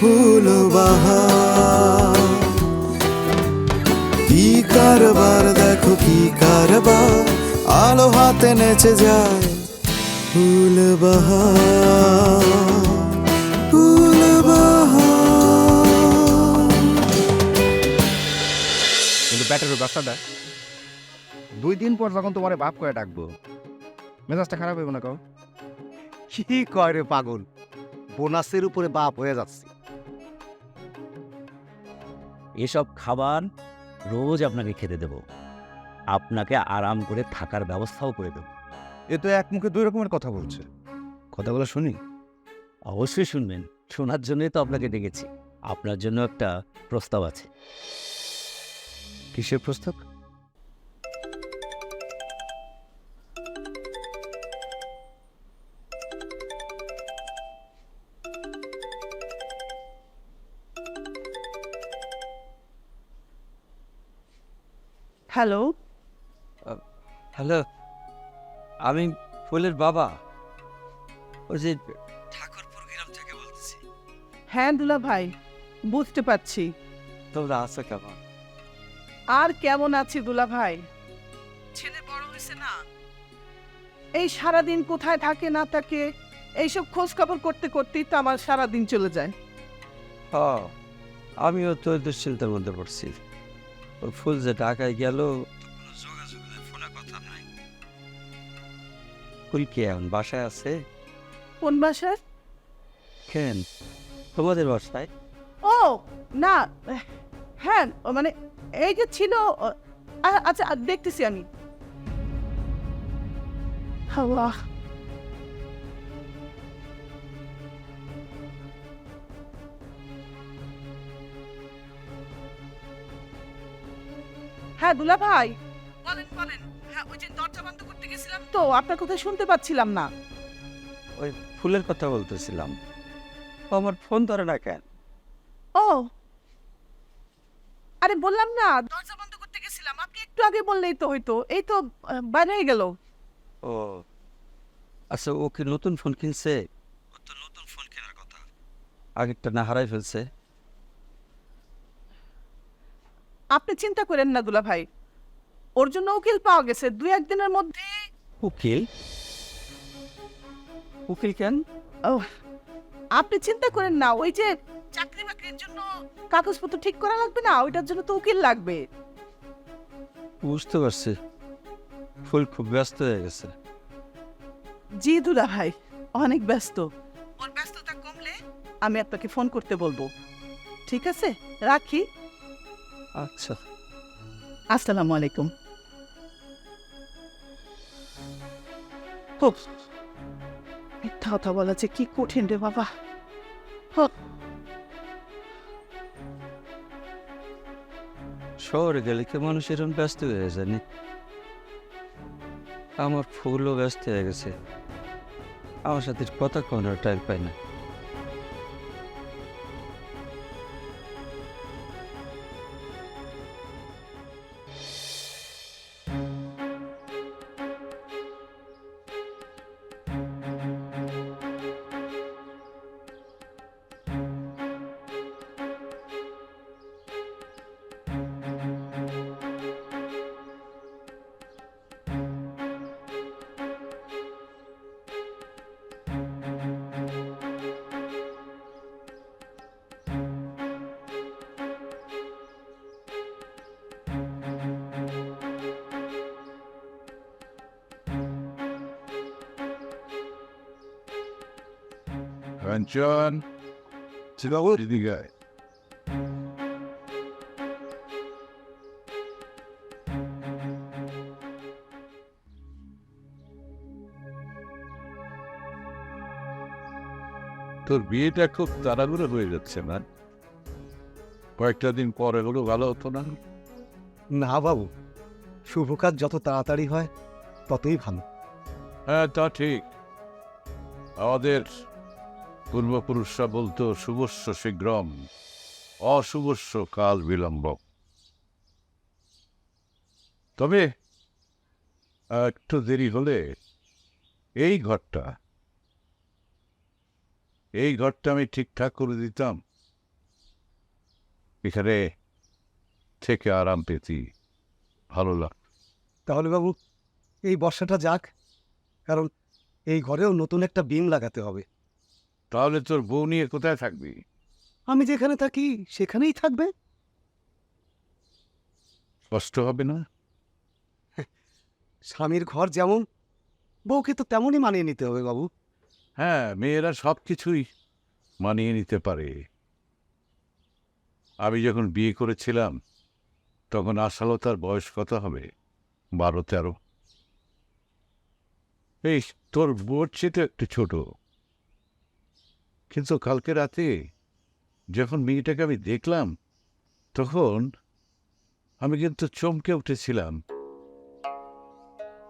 ফুল বাহার কি কারবার দেখো কি কারবার। আলো হাতে নেচে যায় ফুল বাহার ফুল বাহার কিন্তু ব্যাটারি বাচ্চাটা দুই দিন পর যখন তোমারে বাপ করে ডাকবো মেজাজটা খারাপ হইব না কাউ কি কয় রে পাগল? বোনাসের উপরে বাপ হয়ে যাচ্ছে। এসব খাবার রোজ আপনাকে খেতে দেব। আপনাকে আরাম করে থাকার ব্যবস্থাও করে দেব। এ তো এক মুখে দুই রকমের কথা বলছে। কথাগুলো শুনি? অবশ্যই শুনবেন। শোনার জন্যই তো আপনাকে ডেকেছি। আপনার জন্য একটা প্রস্তাব আছে। কিসের প্রস্তাব? হ্যালো। হ্যালো আমি ফুলের বাবা। ওই যে ঠাকুরপুর গ্রাম থেকে বলতেছি। হ্যাঁ দুলা ভাই বুঝতে পারছি। তোমরা আছো কেমন? আর কেমন আছি দুলা ভাই? ছেলে বড় হয়েছে না? এই সারা দিন কোথায় থাকে না থাকে এইসব খোঁজ খবর করতে করতেই তো আমার সারা দিন চলে যায়। হ আমিও তো দুশ্চিন্তার মধ্যে পড়ছি। ওই ফুল যে ঢাকায় গেল কোনো যোগাযোগ ফোনে কথা নাই ফুল কি এখন বাসায় আছে? কোন বাসায়? কেন? তোমাদের বাসায়? ও না হ্যাঁ ও মানে এই যে ছিল আ- আচ্ছা দেখতেছি আমি। আল্লাহ। হ্যাঁ দুলা ভাই। বলেন বলেন। হ্যাঁ ওই যে দরজা বন্ধ করতে গেছিলাম। তো আপনার কথা শুনতে পাচ্ছিলাম না। ওই ফুলের কথা বলতেছিলাম। ও আমার ফোন ধরে না কেন? ও। আরে বললাম না। দরজা বন্ধ করতে গেছিলাম। আপনি একটু আগে বললেই তো হয়তো এই তো আহ, বাইরে হয়ে গেল। ও। আচ্ছা ও কি নতুন ফোন কিনছে? ও তো নতুন ফোন কেনার কথা। আগেরটা না হারাই ফেলছে। আপনি চিন্তা করেন না দুলা ভাই ওর জন্য উকিল পাওয়া গেছে। দুই একদিনের মধ্যে উকিল? উকিল কেন? ও আপনি চিন্তা করেন না। ওই যে চাকরি বাকরির জন্য কাগজপত্র ঠিক করা লাগবে না? ওইটার জন্য তো উকিল লাগবে। বুঝতে পারছি। ফুল খুব ব্যস্ত হয়ে গেছে। জি দুলা ভাই অনেক ব্যস্ত। ওর ব্যস্ততা কমলে আমি আপনাকে ফোন করতে বলব। ঠিক আছে? রাখি। আচ্ছা। আসসালামু আলাইকুম। হোক মিথ্যা কথা বলা যে কি কঠিন রে বাবা। হোক। শহরে গেলে কি মানুষ এরকম ব্যস্ত হয়ে জানি আমার ফুলও ব্যস্ত হয়ে গেছে। আমার সাথে কথা কোনো টাইম পাই না। কাঞ্চন চিবাবু এদিকে আয়। তোর বিয়েটা খুব তাড়াহুড়ো হয়ে যাচ্ছে না কয়েকটা দিন পরে হলো ভালো হতো না? না বাবু শুভ কাজ যত তাড়াতাড়ি হয় ততই ভালো। হ্যাঁ তা ঠিক। আমাদের পূর্বপুরুষরা বলতো, শুভস্য শীঘ্রম, অশুভস্য কাল বিলম্ব। তবে, একটু দেরি হলে এই ঘরটা এই ঘরটা আমি ঠিকঠাক করে দিতাম। এখানে থেকে আরাম পেতি ভালো লাগ তাহলে বাবু, এই বর্ষাটা যাক, কারণ এই ঘরেও নতুন একটা বিম লাগাতে হবে। তাহলে তোর বউ নিয়ে কোথায় থাকবি? আমি যেখানে থাকি সেখানেই থাকবে। কষ্ট হবে না? স্বামীর ঘর যেমন বউকে তো তেমনই মানিয়ে নিতে হবে বাবু। হ্যাঁ মেয়েরা সব কিছুই মানিয়ে নিতে পারে। আমি যখন বিয়ে করেছিলাম তখন আশালতার বয়স কত হবে? বারো তেরো। এই তোর বোর চেয়ে তো একটু ছোট। কিন্তু কালকে রাতে যখন মেয়েটাকে আমি দেখলাম, তখন আমি কিন্তু চমকে উঠেছিলাম।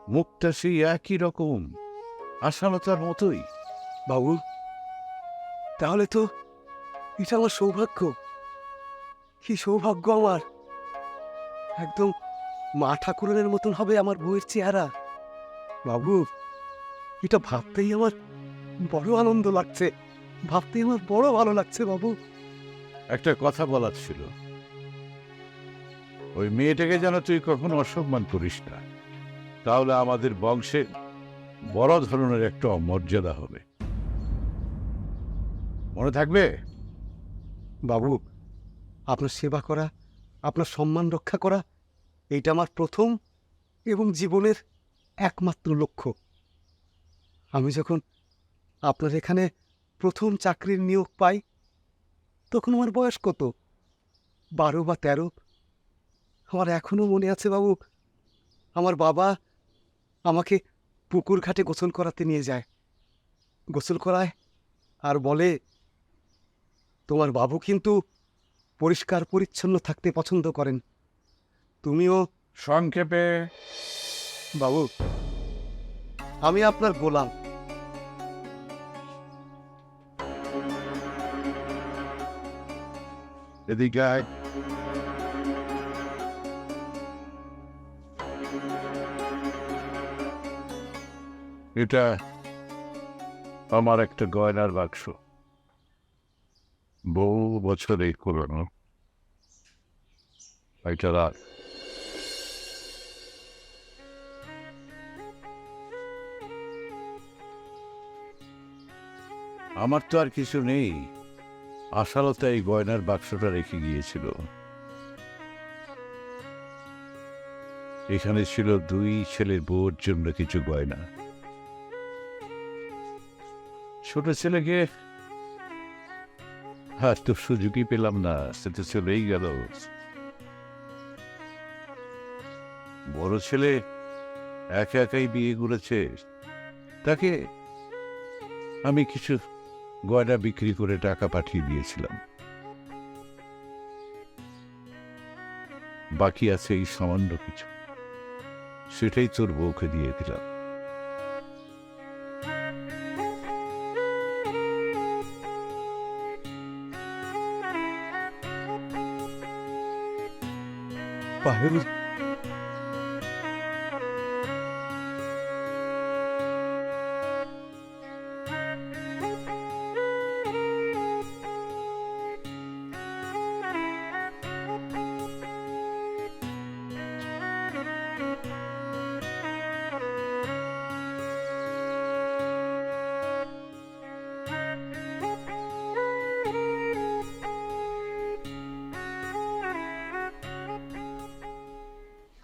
মুখটা সেই একই রকম, আশালতার মতোই। বাবু, তাহলে তো এটা আমার সৌভাগ্য। কি সৌভাগ্য আমার। একদম মা ঠাকুরের মতন হবে আমার বউয়ের চেহারা। বাবু, এটা ভাবতেই আমার বড় আনন্দ লাগছে। ভাবতেই আমার বড় ভালো লাগছে বাবু। একটা কথা বলার ছিল। ওই মেয়েটাকে যেন তুই কখনো অসম্মান করিস না। তাহলে আমাদের বংশে বড় ধরনের একটা অমর্যাদা হবে। মনে থাকবে? বাবু আপনার সেবা করা আপনার সম্মান রক্ষা করা এইটা আমার প্রথম এবং জীবনের একমাত্র লক্ষ্য। আমি যখন আপনার এখানে প্রথম চাকরির নিয়োগ পাই তখন আমার বয়স কত? বারো বা তেরো। আমার এখনও মনে আছে বাবু আমার বাবা আমাকে পুকুর ঘাটে গোসল করাতে নিয়ে যায়। গোসল করায় আর বলে তোমার বাবু কিন্তু পরিষ্কার পরিচ্ছন্ন থাকতে পছন্দ করেন। তুমিও সংক্ষেপে বাবু আমি আপনার গোলাম। এদিকে আয়। এটা আমার একটা গয়নার বাক্স। বহু বছর এই পুরনো। এটা রাখ। আমার তো আর কিছু নেই। আশালতা এই গয়নার বাক্সটা রেখে গিয়েছিল। এখানে ছিল দুই ছেলের বউর জন্য কিছু গয়না। ছোট ছেলেকে হ্যাঁ তো সুযোগই পেলাম না, সে তো চলেই গেল। বড় ছেলে একা একাই বিয়ে করেছে, তাকে আমি কিছু গয়না বিক্রি করে টাকা পাঠিয়ে দিয়েছিলাম। বাকি আছে এই সামান্য কিছু। সেটাই তোর বউকে দিয়ে দিলাম। পায়েল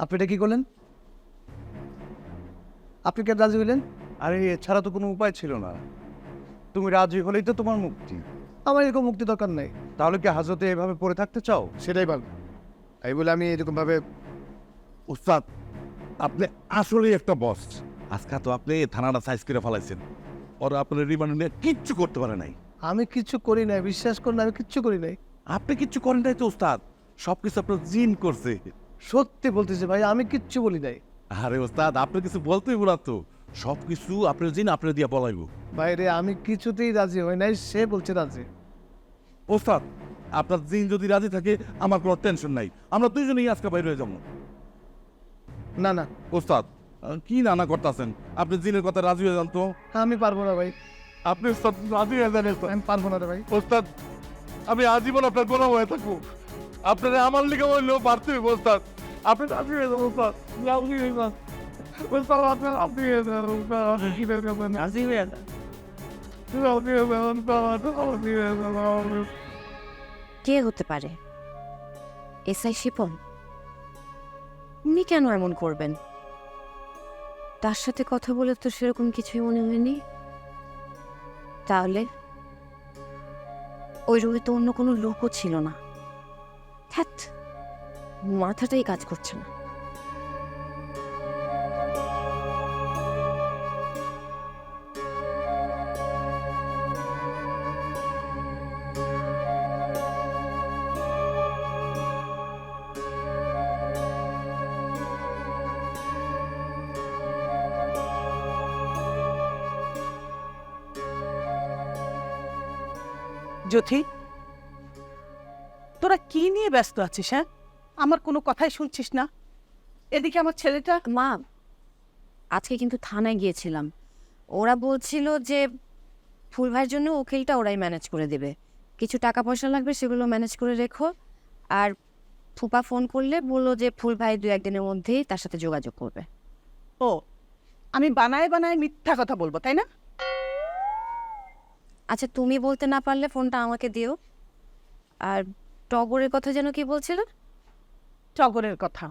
আপনি এটা কি করলেন? আপনি কে রাজি হইলেন? আরে এছাড়া তো কোনো উপায় ছিল না। তুমি রাজি হলেই তো তোমার মুক্তি। আমার এরকম মুক্তি দরকার নেই। তাহলে কি হাজতে এভাবে পড়ে থাকতে চাও? সেটাই ভালো। এই বলে আমি এরকমভাবে উস্তাদ আপনি আসলেই একটা বস আজকে তো আপনি থানাটা সাইজ করে ফেলাইছেন। ওরা আপনার রিমান্ড নিয়ে কিচ্ছু করতে পারে নাই। আমি কিচ্ছু করি নাই বিশ্বাস করুন আমি কিচ্ছু করি নাই। আপনি কিচ্ছু করেন নাই তো ওস্তাদ সব কিছু আপনার জিন করছে। সত্যি বলতেছি ভাই আমি কিচ্ছু বলি নাই। আরে ওস্তাদ আপনি কিছু বলতেই বলা তো। সব কিছু আপনার জিন আপনার দিয়া বলাইব। বাইরে আমি কিছুতেই রাজি হই নাই সে বলছে রাজি। ওস্তাদ আপনার জিন যদি রাজি থাকে আমার কোনো টেনশন নাই। আমরা দুইজনেই আজকে বাইরে হয়ে যাব। না না। ওস্তাদ কি নানা করতেছেন? আপনি জিনের কথা রাজি হয়ে যান তো? আমি পারব না ভাই। আপনি ওস্তাদ রাজি হয়ে যান। আমি পারব না রে ভাই। ওস্তাদ আমি আজীবন আপনার গোলাম হয়ে থাকব। আপনারা আমার লিগে বললেও পারতে হইব ওস্তাদ আপনি হয়ে ওস্তাদ রাজি হয়ে যান ওস্তাদ আপনি হয়ে যান। ওস্তাদ আপনি হয়ে যান ওস্তাদ হয়ে যান কে হতে পারে? এসআই শিপন? উনি কেন এমন করবেন? তার সাথে কথা বলে তো সেরকম কিছুই মনে হয়নি। তাহলে ওই রুমে তো অন্য কোনো লোকও ছিল না। হ্যাট মাথাটাই কাজ করছে না। জ্যোতি? নিয়ে ব্যস্ত আছিস হ্যাঁ? আমার কোনো কথাই শুনছিস না। এদিকে আমার ছেলেটা? মা আজকে কিন্তু থানায় গিয়েছিলাম। ওরা বলছিল যে ফুল ভাইয়ের জন্য উকিলটা ওরাই ম্যানেজ করে দেবে। কিছু টাকা পয়সা লাগবে সেগুলো ম্যানেজ করে রেখো। আর ফুপা ফোন করলে বলল যে ফুল ভাই দু একদিনের মধ্যেই তার সাথে যোগাযোগ করবে। ও আমি বানায় বানায় মিথ্যা কথা বলব তাই না? আচ্ছা তুমি বলতে না পারলে ফোনটা আমাকে দিও। আর টগরের কথা যেন কি বলছিল টগরের কথা।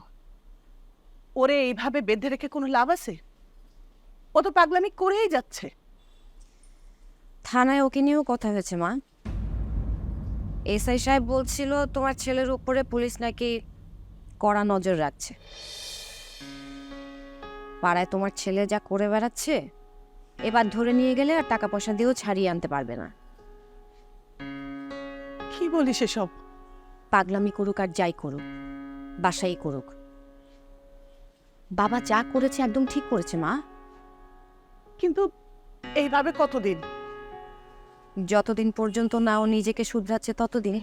ওরে এইভাবে বেঁধে রেখে কোনো লাভ আছে? ও তো পাগলামি করেই যাচ্ছে। থানায় ওকে নিয়েও কথা হয়েছে মা। এসআই সাহেব বলছিল তোমার ছেলের উপরে পুলিশ নাকি কড়া নজর রাখছে। পাড়ায় তোমার ছেলে যা করে বেড়াচ্ছে এবার ধরে নিয়ে গেলে আর টাকা পয়সা দিয়েও ছাড়িয়ে আনতে পারবে না। কি বলিস এসব? পাগলামি করুক আর যাই করুক বাসাই করুক। বাবা যা করেছে একদম ঠিক করেছে মা। কিন্তু এইভাবে কতদিন? যতদিন পর্যন্ত না ও নিজেকে শুধরাচ্ছে ততদিন।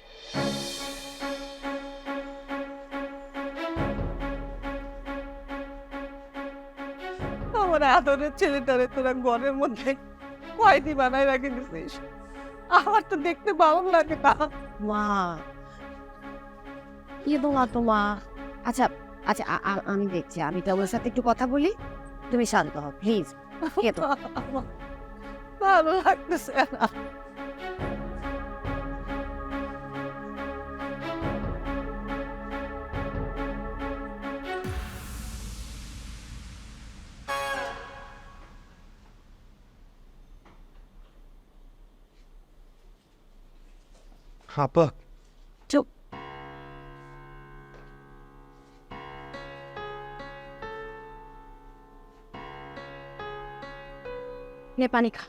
আমার আদরের ছেলেটারে তোরা ঘরের মধ্যে কয়দি বানায় রেখে দিছিস? আমার তো দেখতে ভালো লাগে না। মা তোমা তোমা আচ্ছা আচ্ছা আমি দেখছি আমি তো ওর সাথে একটু কথা বলি। তুমি শান্ত হও প্লিজ ভালো লাগতেছে না। नेपानी खा।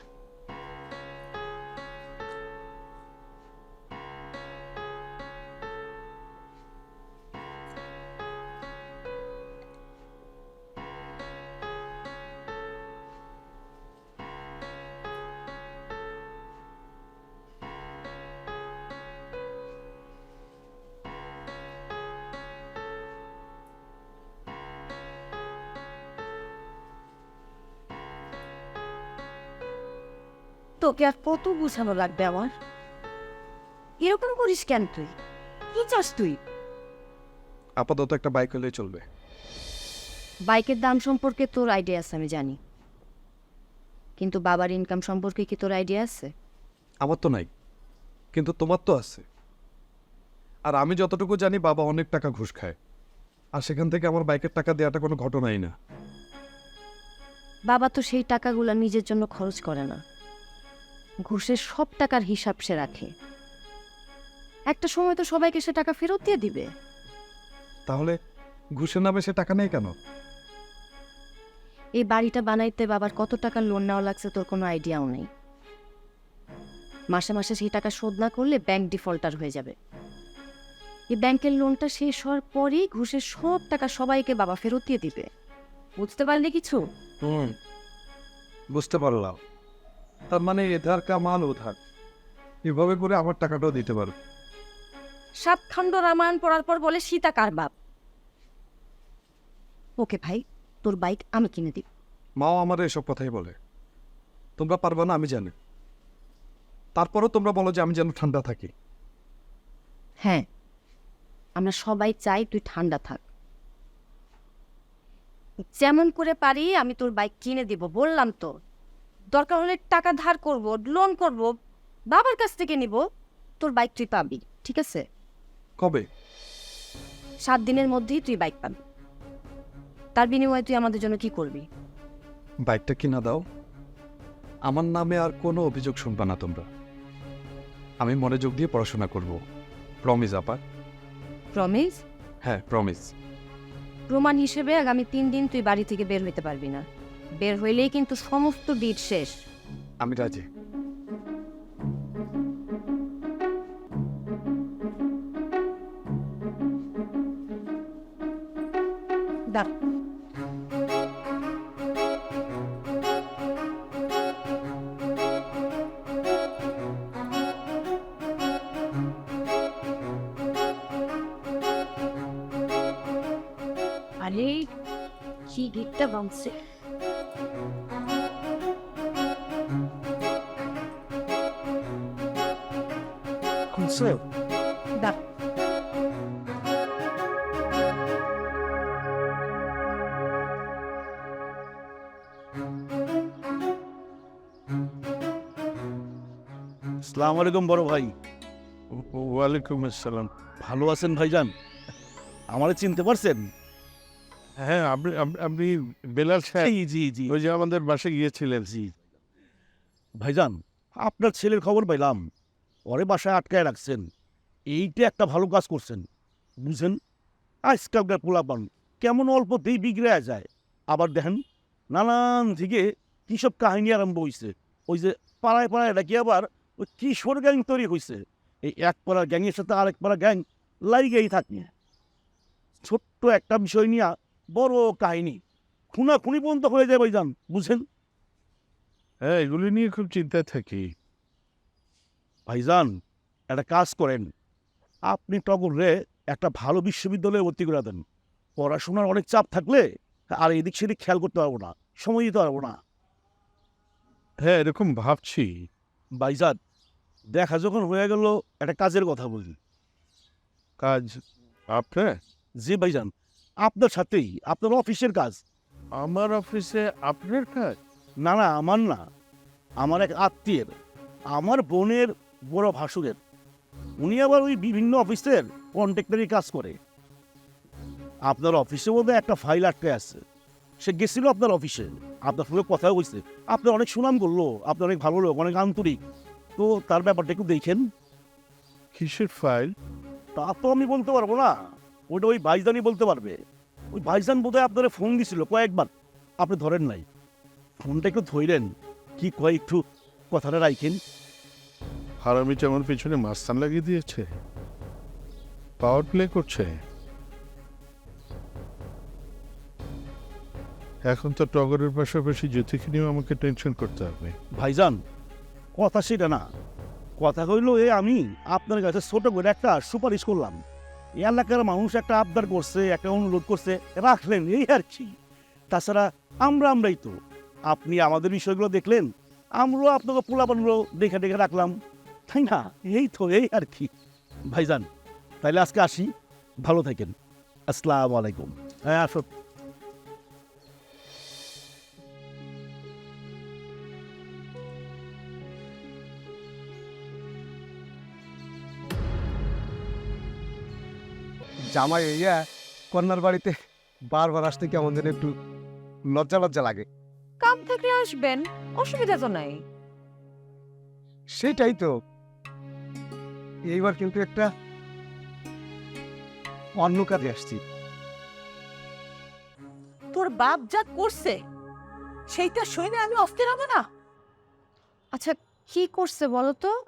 তোকে আর কত বুঝানো লাগবে আমার? এরকম করিস কেন তুই? কি চাস তুই? আপাতত একটা বাইক হলেই চলবে। বাইকের দাম সম্পর্কে তোর আইডিয়া আছে আমি জানি। কিন্তু বাবার ইনকাম সম্পর্কে কি তোর আইডিয়া আছে? আমার তো নাই কিন্তু তোমার তো আছে। আর আমি যতটুকু জানি বাবা অনেক টাকা ঘুষ খায়। আর সেখান থেকে আমার বাইকের টাকা দেওয়াটা কোনো ঘটনাই না। বাবা তো সেই টাকাগুলো নিজের জন্য খরচ করে না। ঘুষের সব টাকার হিসাব সে রাখে। একটা সময় তো সবাইকে সে টাকা ফেরত দিয়ে দিবে। তাহলে ঘুষের নামে সে টাকা নেই কেন? এই বাড়িটা বানাইতে বাবার কত টাকা লোন নেওয়া লাগছে তোর কোনো আইডিয়াও নেই। মাসে মাসে সেই টাকা শোধ না করলে ব্যাংক ডিফল্টার হয়ে যাবে। এই ব্যাংকের লোনটা শেষ হওয়ার পরেই ঘুষের সব টাকা সবাইকে বাবা ফেরত দিয়ে দিবে। বুঝতে পারলে কিছু? হুম বুঝতে পারলাম। তার মানে এধার কামাল ওধার এভাবে করে আমার টাকাটাও দিতে পারবে সাতখণ্ড রামায়ণ পড়ার পর বলে সীতা কার বাপ? ওকে ভাই তোর বাইক আমি কিনে দিব মাও আমার এসব কথাই বলে। তোমরা পারবে না আমি জানি। তারপরও তোমরা বলো যে আমি যেন ঠান্ডা থাকি। হ্যাঁ আমরা সবাই চাই তুই ঠান্ডা থাক। যেমন করে পারি আমি তোর বাইক কিনে দিব বললাম তো। দরকার হলে টাকা ধার করব লোন করব বাবার কাছ থেকে নিব তোর বাইক তুই পাবি ঠিক আছে? কবে? সাত দিনের মধ্যেই তুই বাইক পাবি। তার বিনিময়ে তুই আমাদের জন্য কি করবি? বাইকটা কিনা দাও। আমার নামে আর কোনো অভিযোগ শুনবা না তোমরা। আমি মনোযোগ দিয়ে পড়াশোনা করব। প্রমিস আপা। প্রমিস হ্যাঁ প্রমিস প্রমাণ হিসেবে আগামী তিন দিন তুই বাড়ি থেকে বের হইতে পারবি না। বের হইলেই কিন্তু সমস্ত ডিট শেষ। আমি রাজি। দাঁড় আরে কি গিটটা বাংছে দাঁড় সালাম আলাইকুম বড় ভাই। ওয়ালাইকুম আসসালাম। ভালো আছেন ভাইজান? আমারে চিনতে পারছেন? হ্যাঁ আপনি আপনি- বেলাল সাহেব। জি জি জি। ওই যে আমাদের বাসায় গিয়েছিলেন। জি। ভাইজান আপনার ছেলের খবর পাইলাম। পরে বাসায় আটকায় রাখছেন। এইটা একটা ভালো কাজ করছেন। বুঝছেন আজকালকার পোলাপান কেমন অল্পতেই বিগড়ে যায়। আবার দেখেন, নানান দিকে কী সব কাহিনী আরম্ভ হয়েছে ওই যে পাড়ায় পাড়ায় নাকি আবার ওই কিশোর গ্যাং তৈরি হয়েছে এই এক পাড়ার গ্যাংয়ের সাথে আরেক পাড়া গ্যাং লাইগেই থাকে। ছোট্ট একটা বিষয় নিয়ে বড় কাহিনী। খুনা খুনি পর্যন্ত হয়ে যায় ভাইজান বুঝছেন হ্যাঁ এগুলি নিয়ে খুব চিন্তায় থাকি। ভাইজান একটা কাজ করেন। আপনি টগরে একটা ভালো বিশ্ববিদ্যালয়ে ভর্তি করে দেন। পড়াশোনার অনেক চাপ থাকলে আর এদিক সেদিক খেয়াল করতে পারব না সময় দিতে পারব না। হ্যাঁ এরকম ভাবছি। ভাইজান দেখা যখন হয়ে গেল একটা কাজের কথা বলি। কাজ আপনার? জি ভাইজান আপনার সাথেই আপনার অফিসের কাজ। আমার অফিসে আপনার কাজ? না না আমার না আমার এক আত্মীয়ের। আমার বোনের বড় ভাসুরের। উনি আবার ওই বিভিন্ন অফিসের কন্ট্রাক্টারি কাজ করে। আপনার অফিসে বোধহয় একটা ফাইল আটকে আছে। সে গেছিল আপনার অফিসে। আপনার সঙ্গে কথা বলছে আপনার অনেক সুনাম করল। আপনার অনেক ভালো লোক অনেক আন্তরিক। তো তার ব্যাপারটা একটু দেখেন। কিসের ফাইল তা তো আমি বলতে পারব না। ওটা ওই ভাইজানই বলতে পারবে। ওই ভাইজান বোধহয় আপনার ফোন দিছিল কয়েকবার। আপনি ধরেন নাই। ফোনটা একটু ধইলেন কি কয় একটু কথাটা রাখেন হারামি আমার পেছনে মাস্তান লাগিয়ে দিয়েছে পাওয়ার প্লে করছে। এখন তো টগরের পাশাপাশি জ্যোতিকে নিয়েও আমাকে টেনশন করতে হবে। ভাইজান, কথা সেটা না। কথা কইল এ আমি, আপনার কাছে ছোট করে একটা সুপারিশ করলাম। এলাকার মানুষ একটা আবদার করছে, একটা অনুরোধ করছে, রাখলেন, এই আর কি। তাছাড়া আমরা আমরাই তো। আপনি আমাদের বিষয়গুলো দেখলেন, আমরাও আপনাকে পোলাপানগুলো দেখে দেখে রাখলাম। তাই না? এই তো এই আর কি। ভাইজান তাইলে আজকে আসি। ভালো থাকেন। আসসালাম আলাইকুম। হ্যাঁ আসো। জামাই ইয়া কন্যার বাড়িতে বারবার আসতে কেমন যেন একটু লজ্জা লজ্জা লাগে। কাম থাকলে আসবেন অসুবিধা তো নাই। সেটাই তো। এইবার কিন্তু একটা অন্য কাজে আসছি। তোর বাপ যা করছে সেইটা শুনে আমি অস্থির হব না? আচ্ছা কি করছে বলো তো?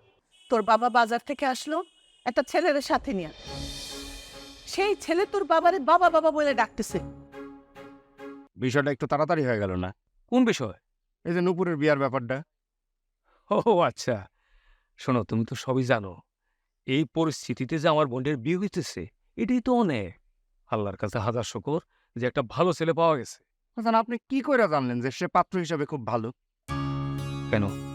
তোর বাবা বাজার থেকে আসলো একটা ছেলের সাথে নিয়ে। সেই ছেলে তোর বাবারে বাবা বাবা বলে ডাকতেছে। বিষয়টা একটু তাড়াতাড়ি হয়ে গেল না? কোন বিষয়? এই যে নুপুরের বিয়ার ব্যাপারটা। ও আচ্ছা। শোনো তুমি তো সবই জানো। এই পরিস্থিতিতে যে আমার বোনের বিয়ে হইতেছে এটাই তো অনেক আল্লাহর কাছে হাজার শকর যে একটা ভালো ছেলে পাওয়া গেছে। আপনি কি করে জানলেন যে সে পাত্র হিসাবে খুব ভালো? কেন?